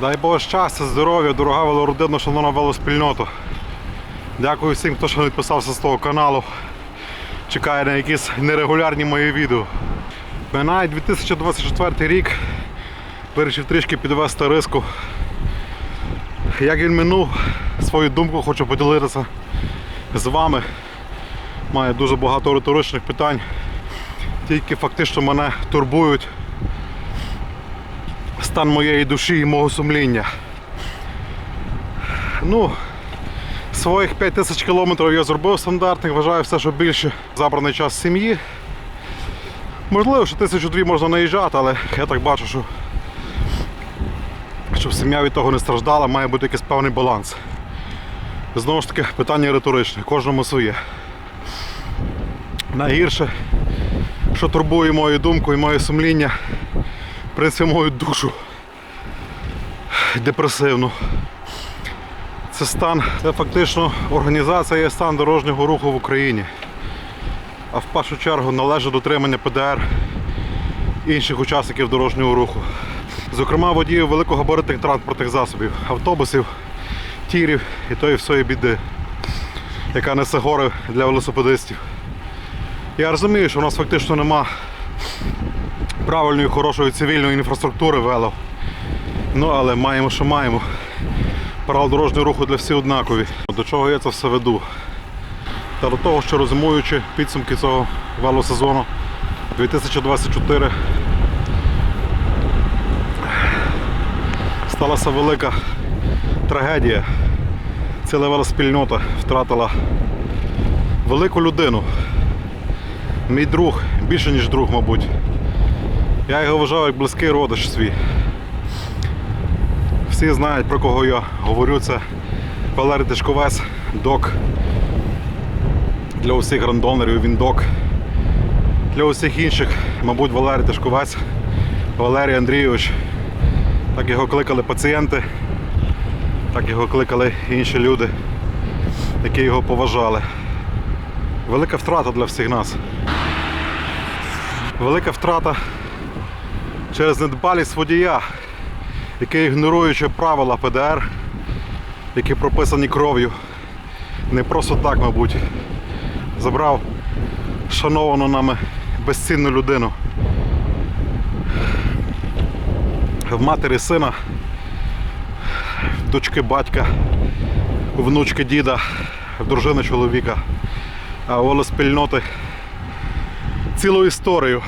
Дай Боже щастя, здоров'я, дорога велородина, шановна велоспільнота. Дякую всім, хто ще підписався з того каналу. Чекає на якісь нерегулярні мої відео. Минає 2024 рік. Вирішив трішки підвести риску. Як він минув, свою думку хочу поділитися з вами. Маю дуже багато риторичних питань, тільки фактично мене турбують стан моєї душі і мого сумління. Ну, своїх 5 тисяч кілометрів я зробив стандартних, вважаю все, що більше забраний час сім'ї. Можливо, що тисячу дві можна наїжджати, але я так бачу, що щоб сім'я від того не страждала, має бути якийсь певний баланс. Знову ж таки, питання риторичне, кожному своє. Найгірше, що турбує мою думку і моє сумління, принципі, мою душу депресивну. Це стан, це фактично організація і стан дорожнього руху в Україні. А в першу чергу належить дотримання ПДР інших учасників дорожнього руху. Зокрема, водіїв великогабаритних транспортних засобів, автобусів, тірів і тої всієї біди, яка несе гори для велосипедистів. Я розумію, що у нас фактично нема правильної, хорошої цивільної інфраструктури вело. Ну, але маємо, що маємо. Правила дорожнього руху для всіх однакові. До чого я це все веду? Та до того, що розумуючи підсумки цього велосезону 2024 сталася велика трагедія. Ціла велоспільнота втратила велику людину. Мій друг, більше ніж друг, мабуть. Я його вважав як близький родич свій. Всі знають про кого я говорю. Це Валерій Тишковець, док. Для усіх рандонерів він док. Для усіх інших, мабуть, Валерій Тишковець, Валерій Андрійович. Так його кликали пацієнти, так його кликали інші люди, які його поважали. Велика втрата для всіх нас. Велика втрата через недбалість водія, який ігноруючи правила ПДР, які прописані кров'ю, не просто так, мабуть, забрав шановану нами безцінну людину. В матері сина, в дочки батька, у внучки діда, в дружини чоловіка, а волоспільноти цілу історію,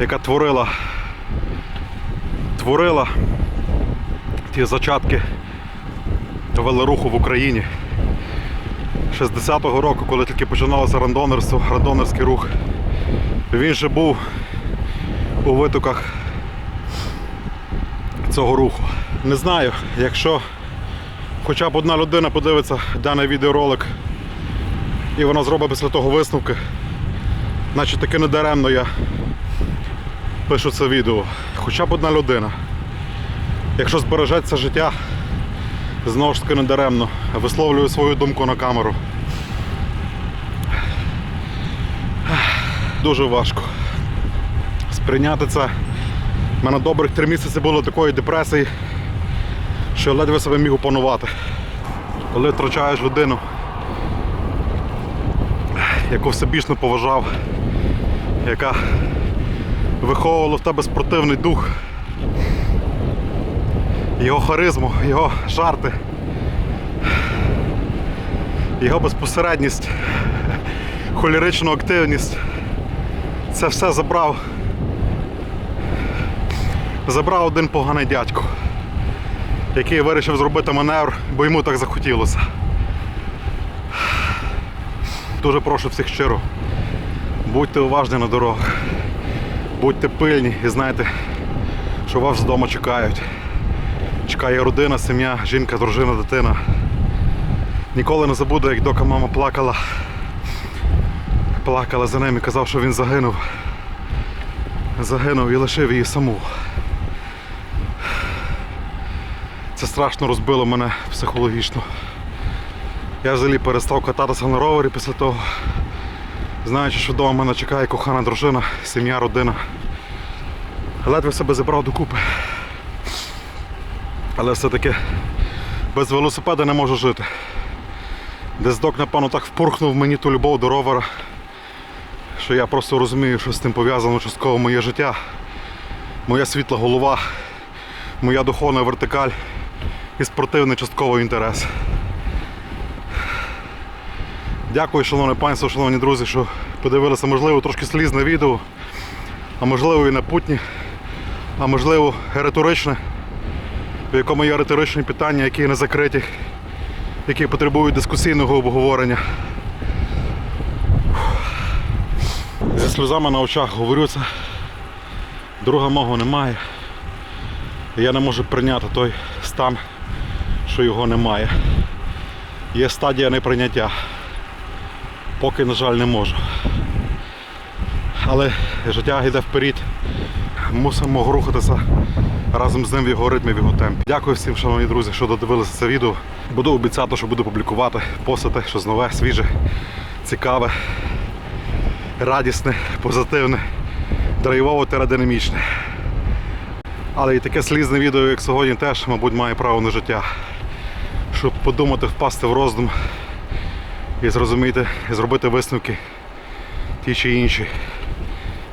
яка творила, творила ті зачатки велоруху в Україні. 60-го року, коли тільки починалося рандонерство, рандонерський рух, він же був у витоках цього руху. Не знаю, якщо хоча б одна людина подивиться даний відеоролик і вона зробить після того висновки, значить таки не даремно я пишу це відео. Хоча б одна людина. Якщо збережеться життя, знову ж таки не даремно висловлюю свою думку на камеру. Дуже важко сприйняти це. У мене добрих три місяці було такої депресії, що я ледве себе міг опанувати. Коли втрачаєш людину, яку всебічно поважав, яка виховувала в тебе спортивний дух, його харизму, його жарти, його безпосередність, холеричну активність. Це все забрав. Забрав один поганий дядько, який вирішив зробити маневр, бо йому так захотілося. Дуже прошу всіх щиро. Будьте уважні на дорогах, будьте пильні і знайте, що вас вдома чекають. Чекає родина, сім'я, жінка, дружина, дитина. Ніколи не забуду, як дока мама плакала. Плакала за ним і казав, що він загинув. Загинув і лишив її саму. Це страшно розбило мене психологічно. Я взагалі перестав кататися на ровері після того. Знаючи, що вдома мене чекає кохана дружина, сім'я, родина. Ледве себе зібрав докупи. Але все-таки без велосипеда не можу жити. Десь док, напевно, так впурхнув мені ту любов до ровера, що я просто розумію, що з тим пов'язано частково моє життя, моя світла голова, моя духовна вертикаль і спортивний частково інтерес. Дякую, шановне панство, шановні друзі, що подивилися, можливо, трошки слізне відео, а можливо і напутні, а можливо риторичне, в якому є риторичні питання, які не закриті, які потребують дискусійного обговорення. Зі сльозами на очах говорю це. Друга мого немає. Я не можу прийняти той стан, що його немає. Є стадія неприйняття. Поки, на жаль, не можу. Але життя йде вперед. Мусимо рухатися разом з ним в його ритмі, в його темпі. Дякую всім, шановні друзі, що додивилися це відео. Буду обіцяти, що буду публікувати, постати щось нове, свіже, цікаве, радісне, позитивне, драйвово терадинамічне. Але і таке слізне відео, як сьогодні, теж, мабуть, має право на життя. Щоб подумати, впасти в роздум і зрозуміти, і зробити висновки ті чи інші,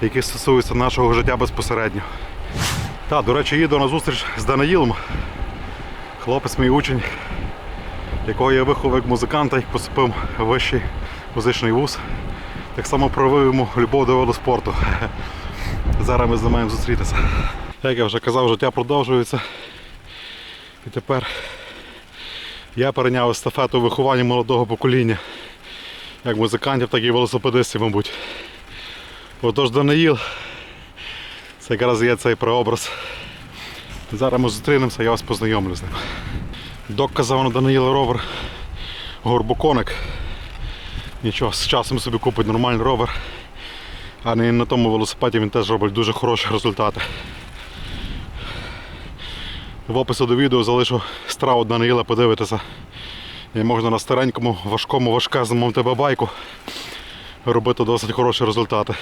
які стосуються нашого життя безпосередньо. Так, до речі, їду на зустріч з Данаїлом. Хлопець мій учень, якого я виховав як музиканта і поступив в вищий музичний вуз. Так само проявив йому любов до велоспорту. Зараз ми з ним маємо зустрітися. Як я вже казав, життя продовжується. І тепер я перейняв естафету виховання молодого покоління. Як музикантів, так і велосипедистів, мабуть. Отож Даниїл, це якраз є цей прообраз. Зараз ми зустрінемося, я вас познайомлю з ним. Док казав Даниїла ровер горбоконик. Нічого, з часом собі купить нормальний ровер. А не на тому велосипеді він теж робить дуже хороші результати. В описі до відео залишу страву Даниїла подивитися. І можна на старенькому, важкому, важкезному МТБ байку робити досить хороші результати.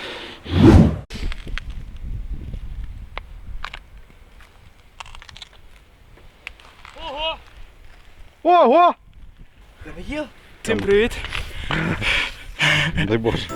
Ого! Ого! Даниїл? Всім привіт! Дай Боже.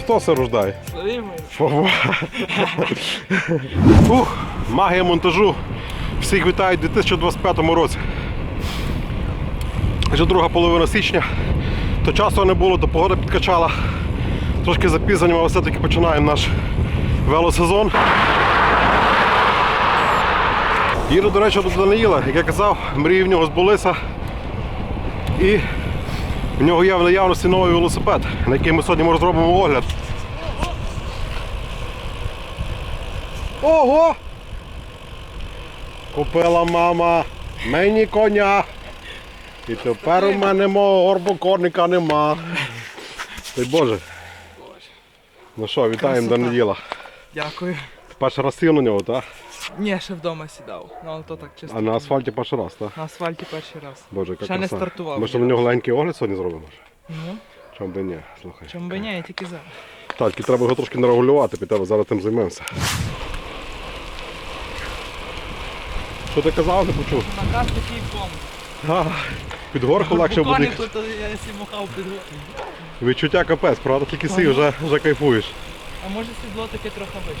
Христос рождає. Ух, магія монтажу. Всіх вітаю у 2025 році. Вже друга половина січня. То часу не було, то погода підкачала. Трошки запізнення, але все-таки починаємо наш велосезон. Їду, до речі, до Даниїла, як я казав, мрії в нього збулися. І в нього є в наявності новий велосипед, на який ми сьогодні може зробимо огляд. Ого! Купила мама мені коня. І тепер у мене мого горбокорника нема. Дай Боже. Ну що, вітаємо до неділа. Дякую. Перший раз сів на нього, так? Ні, ще вдома сідав. Ну, але то так чисто. А на асфальті перший раз, так? На асфальті перший раз. Боже, яка Ще не краса. стартував Ми ще ні на нього легенький огляд сьогодні зробимо. Ну, Чому би ні, слухай. чому би ні, я тільки за. Так, тільки треба його трошки нарегулювати, під тебе зараз тим займемося. Що ти казав, не почув? Наказ такий бомб. А, Під горку легше буде. Тут я сі махав під гору. Відчуття капець, правда? Тільки сі вже, вже кайфуєш. А може сідло таке трохи вище.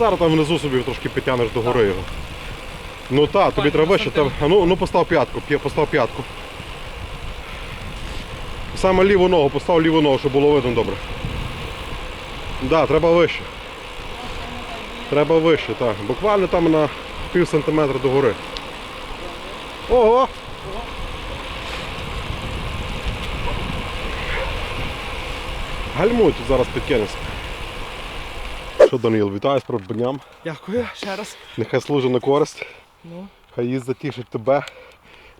Зараз там внизу собі трошки підтягнеш до гори його. Ну так, тобі Пані, треба вище. Там, ну, ну постав п'ятку, постав п'ятку. Саме ліву ногу, постав ліву ногу, щоб було видно добре. Так, да, треба вище. Треба вище, так. Буквально там на пів сантиметра до гори. Ого! Гальмуй тут зараз підкинешся. Що, Даниїл, вітаю з придбанням. Дякую, ще раз. Нехай служить на користь. Ну, Хай їздить тішить тебе,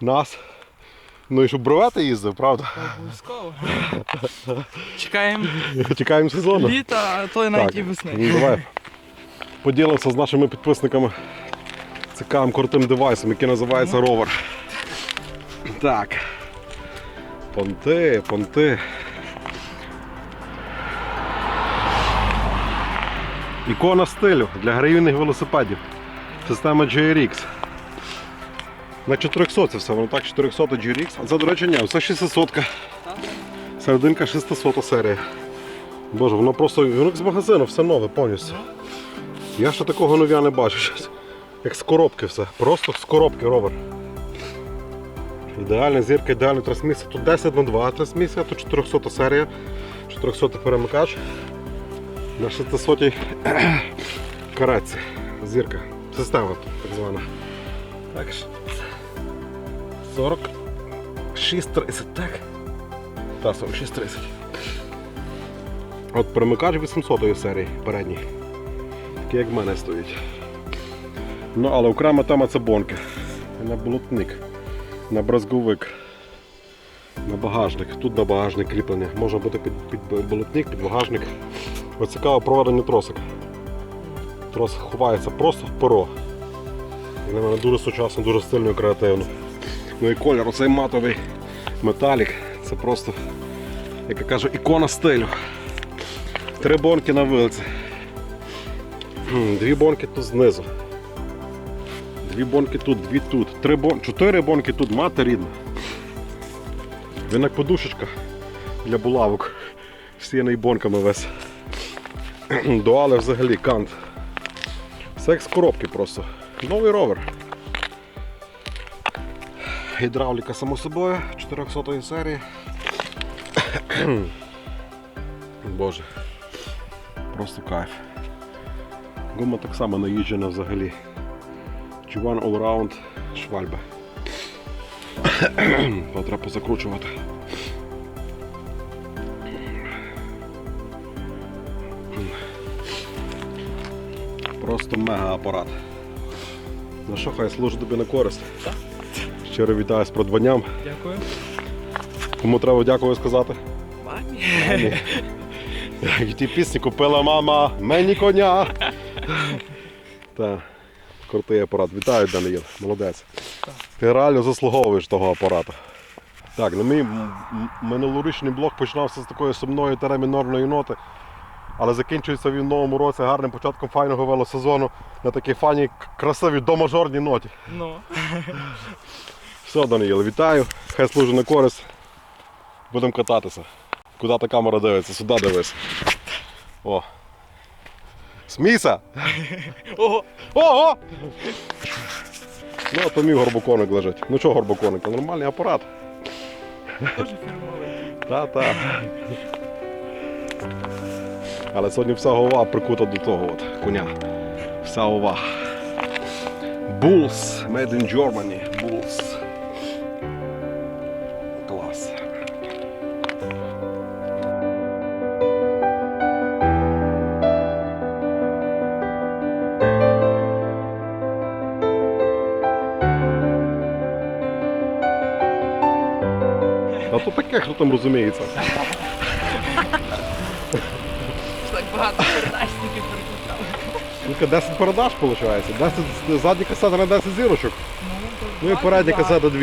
нас. Ну і щоб бровати їздив, правда? обов'язково. Чекаємо Чекаємо сезону. літа, а то й навіть і весни. ну, давай. Поділимося з нашими підписниками цікавим крутим девайсом, який називається ровер. Так. Понти, понти. Ікона стилю для гравійних велосипедів. Система GRX. На 400 це все, воно так 400 GRX. А це, до речі, ні, це 600. Серединка 600 серія. Боже, воно просто воно з магазину, все нове повністю. Я ще такого нов'я не бачу. Як з коробки все. Просто з коробки ровер. Ідеальна зірка, ідеальна трансмісія. Тут 10 на 2 трансмісія, тут 400 серія, 400 перемикач. На 600 караці. Зірка. Система так звана. Так. ж. 46.30, так? Так, 46.30. От перемикач 800 серії передній. Такий як в мене стоїть. Ну, але окрема тема це бонки. На болотник, на брезговик, на багажник. Тут на багажник кріплення. Може бути під, під болотник, під багажник. Ось цікаво проведення тросик. Трос ховається просто в перо. І на мене дуже сучасно, дуже стильно і креативно. Ну і колір, оцей матовий металік. Це просто, як я кажу, ікона стилю. Три бонки на вилці. М, Дві бонки тут знизу. Дві бонки тут, дві тут. Три бон... Чотири бонки тут, мати рідна. Він як подушечка для булавок. Всіяний бонками весь. Дуали взагалі кант. З коробки просто. Новий ровер. Гідравліка само собою 400 серії. Боже. Просто кайф. Гума так само наїжджена взагалі. G1 Allround швальба. Треба позакручувати. Просто мега апарат. Ну що, хай служить тобі на користь. Так. Щиро вітаю з придбанням. Дякую. Кому треба дякую сказати? Мамі. Як ті пісні купила мама, мені коня. Так, крутий апарат. Вітаю, Даниїл, молодець. Ти реально заслуговуєш того апарата. Так, ну мій минулорічний блок починався з такої сумної теремінорної ноти, але закінчується він в новому році гарним початком файного велосезону на такій файній, красивій домажорній ноті. Ну. Все, Даниїл, вітаю. Хай служить на користь. Будемо кататися. Куди та камера дивиться? Сюди дивись. О. Смійся! Ого! Ого! Ну, а то мій горбоконик лежить. Ну чого горбоконик? Нормальний апарат. Та-та. Але сьогодні вся голова прикута до того от коня. Вся голова. Bulls. Made in Germany. Bulls. Клас. А то таке, хто там розуміється. Тільки 10 передач виходить. 10, задні касети на 10 зірочок. Ну і передні касети 2.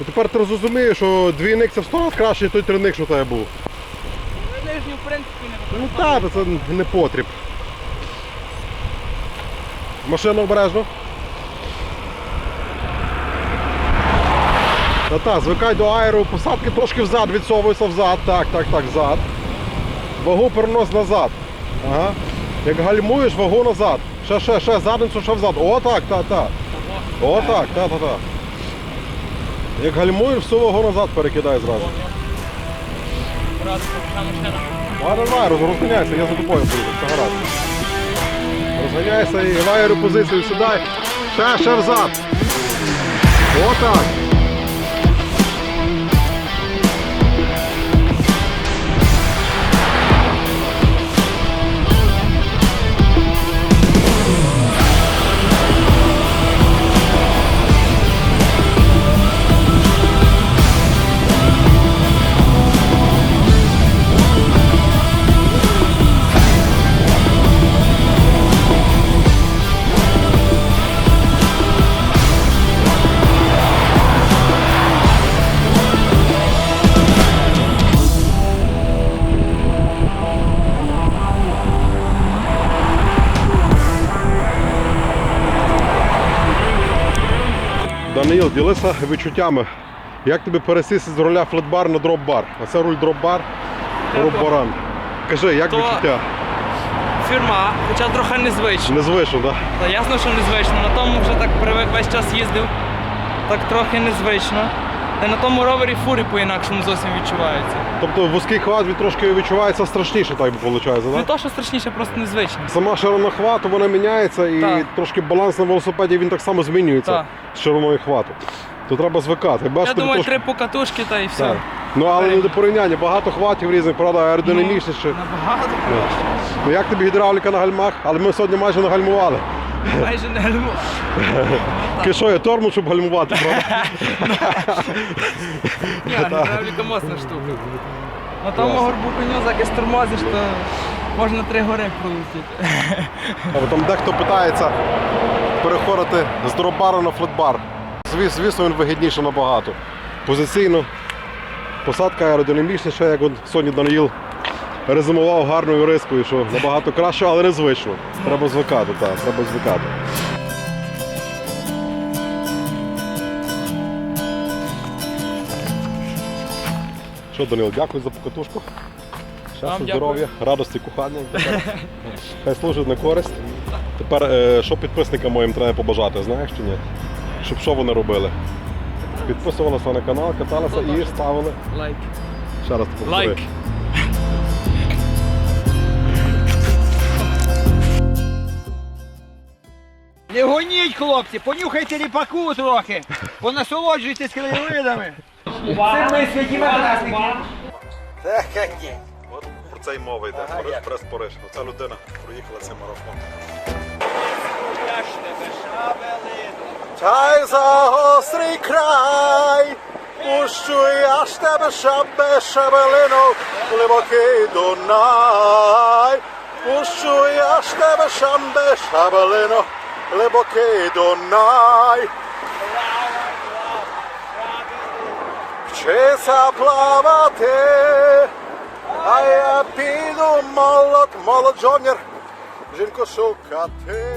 І тепер ти розумієш, що двійник це в 100 разів краще, ніж той тройник, що в тебе був. Ну, Нижню, в принципі, не Ну так, це не потріб. Машину обережно. Та та, звикай до аеру, посадки трошки взад, відсовуйся взад. Так, так, так, взад. Вагу перенос назад. Ага. Як гальмуєш, вагу назад. Ще, ще, ще, задницю, ще взад. О, так, так, так. О, так, так, так, так. Як гальмуєш, всю вагу назад перекидай зразу. Раз. А, давай, роз- розганяйся, я за тобою буду, все гаразд. Розганяйся і в аеру позицію сідай. Ще, ще взад. Отак. Даниїл, ділися відчуттями. Як тобі пересісти з руля флетбар на дроп-бар? А це руль дроп-бар, руб-баран. Кажи, як То- відчуття? Фірма, хоча трохи незвично. Незвично, так? Та ясно, що незвично. На тому вже так привик весь час їздив. Так трохи незвично. Та на тому ровері фурі по-інакшому зовсім відчувається. Тобто вузький хват він трошки відчувається страшніше, так би виходить, Не так? то, що страшніше, просто незвично. Сама ширина хвату вона міняється і Так. трошки баланс на велосипеді він так само змінюється Так. з шириною хвату. То треба звикати. Бачиш, Я думаю, трошки- три покатушки та і все. Так. Ну але не до порівняння, багато хватів різних, правда, аеродинамічніше. Набагато краще. Ну як тобі гідравліка на гальмах? Але ми сьогодні майже нагальмували. Майже не гальмо. Ти що, я тормоз, щоб гальмувати, правда? Ні, гідравліка моцна штука. На тому горбу коню, тормозиш, то можна три гори пролетіти. Там дехто питається переходити з дробара на флетбар. Звіс- Звісно, він вигідніше набагато. Позиційно, посадка аеродинамічніша, як от сьогодні Даниїл резюмував гарною рискою, що набагато краще, але незвично. Треба звикати, так, треба звикати. Що, Данил, дякую за покатушку. Щастя, здоров'я, радості, кохання. Хай служить на користь. Тепер, е, що підписникам моїм треба побажати, знаєш чи ні? Щоб що вони робили? Підписувалися на канал, каталися і ставили. Лайк. Ще раз повтори. Лайк. Не гоніть, хлопці, понюхайте ріпаку трохи, понасолоджуйтесь краєвидами. Це ми святі матрасники. От про це й мова йде. Париж, прес Париж. Оця людина проїхала цей марафон. Чай за гострий край, пущу я ж тебе шабе шабелину, глибокий Дунай. Пущу я ж тебе шабе шабелину, глибокий Дунай. Вчися плавати, а я піду молод, молод жовнір, жінку шукати.